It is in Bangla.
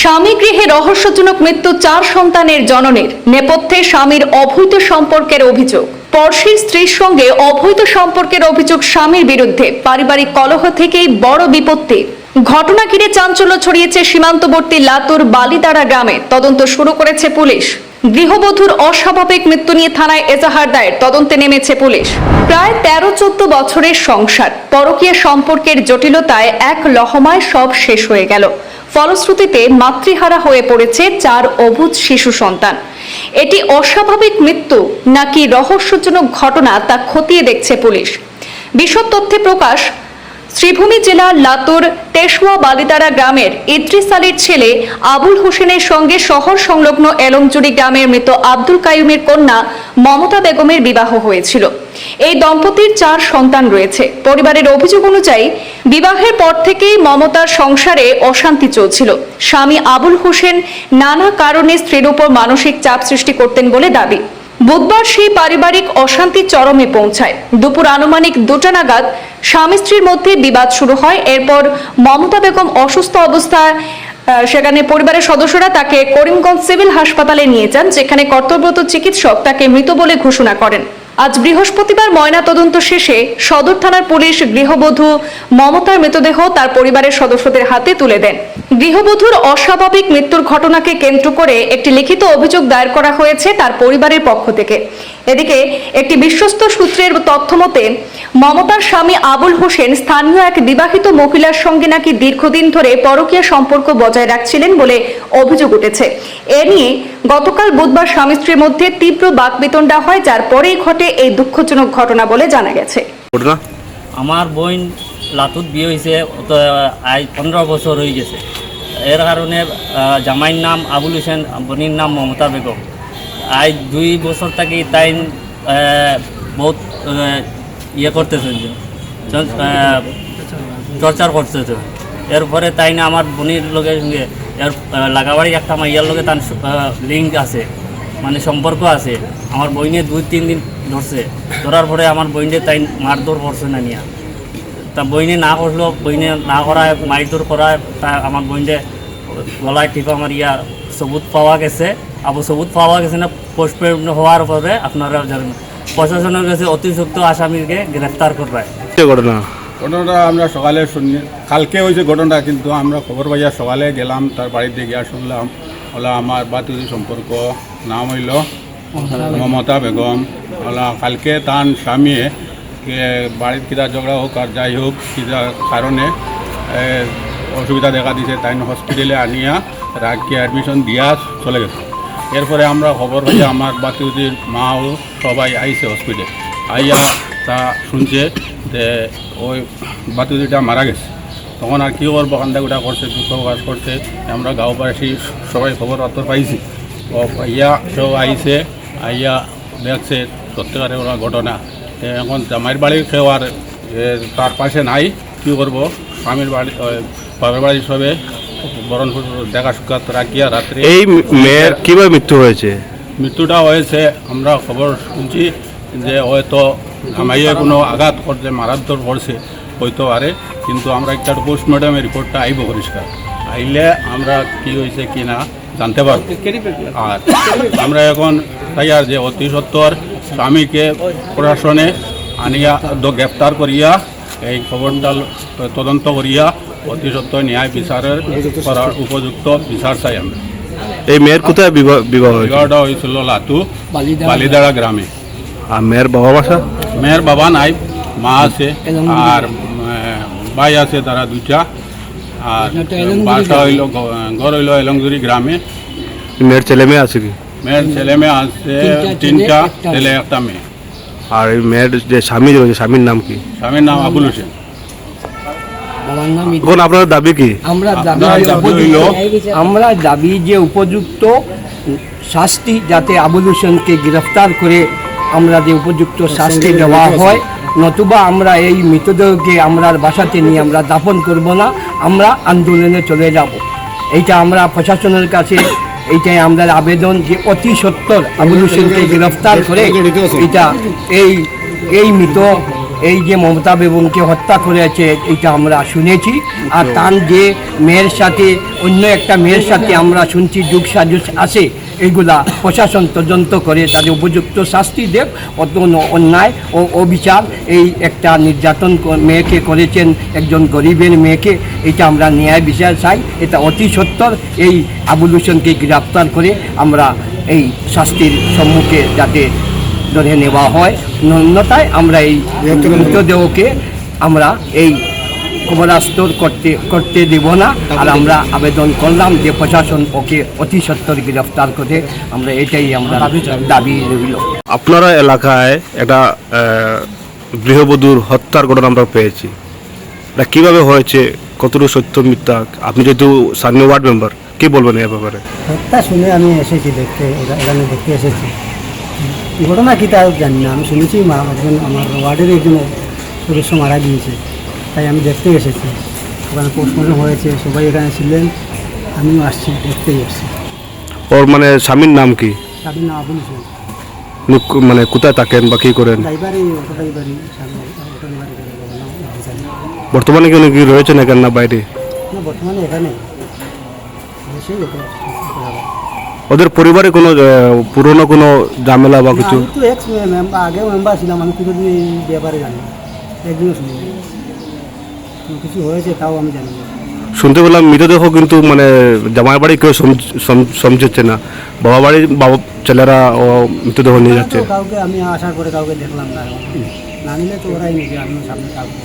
স্বামী গৃহে রহস্যজনক মৃত্যু চার সন্তানের জননের, নেপথ্যে স্বামীর অবৈধ সম্পর্কের অভিযোগ। পরশীর স্ত্রীর সঙ্গে অবৈধ সম্পর্কের অভিযোগ স্বামীর বিরুদ্ধে পারিবারিক কলহ থেকেই বড় বিপত্তি। ঘটনা ঘিরে চাঞ্চল্য ছড়িয়েছে সীমান্তবর্তী লাতুর বালিদারা গ্রামে। তদন্ত শুরু করেছে পুলিশ। গৃহবধূর অস্বাভাবিক মৃত্যু নিয়ে থানায় এজাহার দায়ের। তদন্তে নেমেছে পুলিশ। প্রায় তেরো চোদ্দ বছরের সংসার। পরকীয় সম্পর্কের জটিলতায় এক লহমায় সব শেষ হয়ে গেল। ফলশ্রুতিতে মাতৃহারা হয়ে পড়েছে চার অবুধ শিশু সন্তান। এটি অস্বাভাবিক মৃত্যু নাকি রহস্যজনক ঘটনা তা খতিয়ে দেখছে পুলিশ। বিশদ তথ্যে প্রকাশ, শ্রীভূমি জেলার লাতুর তেশওয়া বালিতারা গ্রামের ইদ্রিস আলীর ছেলে আবুল হোসেনের সঙ্গে শহর সংলগ্ন এলমজুড়ি গ্রামের মৃত আব্দুল কাইমের কন্যা মমতা বেগমের বিবাহ হয়েছিল। এই দম্পতির চার সন্তান রয়েছে। পরিবারের অভিযোগ অনুযায়ী বিবাহের পর থেকেই মমতার সংসারে অশান্তি চলছিল। স্বামী আবুল হোসেন নানা কারণে স্ত্রীর উপর মানসিক চাপ সৃষ্টি করতেন বলে দাবি। বুধবার সেই পারিবারিক অশান্তি চরমে পৌঁছায়। দুপুর আনুমানিক দুটা নাগাদ স্বামী স্ত্রীর মধ্যে বিবাদ শুরু হয়। এরপর মমতা বেগম অসুস্থ অবস্থায় সেখানে পরিবারের সদস্যরা তাকে করিমগঞ্জ সিভিল হাসপাতালে নিয়ে যান, যেখানে কর্তব্যরত চিকিৎসক তাকে মৃত বলে ঘোষণা করেন। আজ বৃহস্পতিবার ময়না তদন্ত শেষে সদর থানার পুলিশ গৃহবধূ মমতার মৃতদেহ তার পরিবারের সদস্যদের হাতে তুলে দেন। গৃহবধূর অস্বাভাবিক মৃত্যুর ঘটনাকে কেন্দ্র করে একটি লিখিত অভিযোগ দায়ের করা হয়েছে তার পরিবারের পক্ষ থেকে। এদিকে একটি বিশ্বস্ত সূত্রের তথ্য মতে মমতার স্বামী আবুল হোসেন স্থানীয় এক বিবাহিত মহিলার সঙ্গে নাকি দীর্ঘদিন ধরে পরকীয়া সম্পর্ক বজায় রাখছিলেন বলে অভিযোগ উঠেছে। এ নিয়ে গতকাল বুধবার স্বামী স্ত্রীর মধ্যে তীব্র বাকবিতণ্ডা হয় যার পরেই ঘটে এই দুঃখজনক ঘটনা বলে জানা গেছে। আমার বোন লাতুত বিয়ে হয়েছে তো আজ পনেরো বছর হয়ে গেছে। এর কারণে আহ, জামাইর নাম আবুল হোসেন বোনির নাম মমতা বেগম। আজ দুই বছর থেকে তাই বহুত ইয়ে করতেছে চর্চার করতেছে। এরপরে তাই না আমার বোনের লোকের সঙ্গে, এর লাগাবাড়ি একটা মাইয়ার লোকে তার লিঙ্ক আছে মানে সম্পর্ক আছে। আমার বইনে দুই, তিন দিন ধরছে। ধরার পরে আমার বইনে তাই মারধর করছে না নিয়া। তা বইনে না করল বইনে না করায়, মারধর করায়, তা আমার বইনে গলায় টিপা আমার ইয়া সবুত পাওয়া গেছে। আবার সবুত পাওয়া গেছে না পোস্টপেড হওয়ার পরে আপনারা জানেন প্রশাসনের কাছে অতি সত্য আসামিকে গ্রেফতার করবে। ঘটনা? ঘটনাটা আমরা সকালে শুনি কালকে হয়েছে ঘটনাটা কিন্তু আমরা খবর পাইয়া সকালে গেলাম তার বাড়িতে গিয়া শুনলাম ওলা আমার বাতুরি সম্পর্ক নাম হইল মমতা বেগম। ওলা কালকে তার স্বামী বাড়ির কিতা ঝগড়া হোক আর যাই হোক কিতা কারণে অসুবিধা দেখা দিছে, তাই হসপিটালে আনিয়া রাখিয়া অ্যাডমিশন দিয়া চলে গেছে। এরপরে আমরা খবর পাইয়া আমার বাতুরির মাও সবাই আইছে হসপিটালে আইয়া তা শুনছে যে ওই বাতুরিটা মারা গেছে। তখন আর কী করব, কান্দাকুটা করছে, দুঃখ প্রকাশ করছে। আমরা গাঁওবাসী সবাই খবর পত্র পাইছি। ও ইয়া সব আইছে, আইয়া দেখছে সত্যিকারের ওরা ঘটনা। এখন জামাইয়ের বাড়ির কেউ আর তার পাশে নাই, কী করব? স্বামীর বাড়ি ওই বাবার বাড়ির সবে বরণ দেখা সুখাত রাখিয়া রাত্রে এই মেয়ের কীভাবে মৃত্যু হয়েছে? মৃত্যুটা হয়েছে আমরা খবর শুনছি যে হয়তো আমাইয়ে কোনো আঘাত করছে মারাত্মক করছে হইতে পারে কিন্তু আমরা একটা পোস্টমর্টমের রিপোর্টটা আইব পরিষ্কার। আইলে আমরা কি হয়েছে কি না জানতে পারব। আর আমরা এখন তাই আর যে অতি সত্তর স্বামীকে প্রশাসনে আনিয়া গ্রেপ্তার করিয়া এই খবরটা তদন্ত করিয়া অতি সত্তর ন্যায় বিচারের করার উপযুক্ত বিচার চাই আমরা এই মেয়ের কোথায় বিবাহ বিবাহটা হয়েছিল লাতু বালিদাড়া গ্রামে আর মেয়ের বাবা বাসা মেয়ের বাবা নাই মা আছে আর ভাই আছে তারা দুইটা আর বাসা হইল ঘর হইল এলংজুরি গ্রামে মেয়ের ছেলে মেয়ে আছে কি? মেয়ের ছেলে মেয়ে আছে তিনটা ছেলে একটা মেয়ে। আর এই মেয়ের যে স্বামী রয়েছে স্বামীর নাম কি? স্বামীর নাম আবুল হোসেন। বাবার নাম এখন আপনাদের দাবি কি? আমরা দাবি যে উপযুক্ত- আমরা দাবি যে উপযুক্ত শাস্তি যাতে আবুল হোসেনকে গ্রেফতার করে আমরা যে উপযুক্ত শাস্তি দেওয়া হয় নতুবা আমরা এই মৃতদেহকে আমরা আর বাসাতে নিয়ে আমরা দাফন করব না আমরা আন্দোলনে চলে যাব। এইটা আমরা প্রশাসনের কাছে এইটাই আমাদের আবেদন যে অতি সত্তর আবুল হোসেনকে গ্রেফতার করে এটা এই এই মৃত এই যে মমতা বেগমকে হত্যা করেছে, এইটা আমরা শুনেছি। আর তার যে মেয়ের সাথে, অন্য একটা মেয়ের সাথে আমরা শুনছি, যুগ সাজুস আছে এইগুলা প্রশাসন তদন্ত করে তাদের উপযুক্ত শাস্তি দেব অত অন্যায় ও অবিচার এই একটা নির্যাতন মেয়েকে করেছেন একজন গরিবের মেয়েকে, এটা আমরা ন্যায় বিচার চাই, এটা অতি সত্তর। এই আবুল হোসেনকে গ্রেপ্তার করে আমরা এই শাস্তির সম্মুখে যাতে ধরে নেওয়া হয়। অন্যথায় আমরা এই মৃতদেহকে আমরা এই কবরাস্তর করতে করতে দেব না। আর আমরা আবেদন করলাম যে প্রশাসন ওকে অতি সত্তর গ্রেফতার করে আমরা এটাই আমরা দাবি রইল। আপনারা এলাকায় একটা গৃহবধূর হত্যার ঘটনা আমরা পেয়েছি। এটা কীভাবে হয়েছে? কতটুকু সত্য মিথ্যা? আপনি যেহেতু স্থানীয় ওয়ার্ড মেম্বার কে বলবেন এ ব্যাপারে? হত্যা শুনে আমি এসেছি দেখতে এখানে দেখতে এসেছি। ঘটনা কী তা জানি না। আমি শুনেছি মা একজন আমার ওয়ার্ডের একজন সদস্য মারা গিয়েছে। তাই আমি দেখতে এসেছি। ওখানে পোস্টমর্টম হয়েছে সবাই এখানে ছিলেন। আমিও আসছি দেখতেই এসেছি ওর মানে স্বামীর নাম কি? তাদের নাম আবুল হোসেন। মানে কোথায় থাকেন বা কী করেন? বর্তমানে কি উনি কি রয়েছেন এখানে না বাইরে? না বর্তমানে এখানে। ওদের পরিবারে কোনো পুরনো কোনো ঝামেলা বা কিছু? আমি তো এক্স মেম্বার মেম্বার ছিলাম আমি কিছু এই ব্যাপারে জানি একদিনও শুনি কিছু হয়েছে তাও আমি জানি শুনতে পেলাম মৃতদেহ কিন্তু মানে জামাই বাড়ি কেউ সম- সম- সমঝেছে না। বাবা বাড়ির বাবা ছেলেরা ও মৃতদেহ নিয়ে যাচ্ছে। কাউকে আমি আশা করে কাউকে দেখলাম না। না নিলে তো ওরাই নিবে আমিও সামনে কাউকে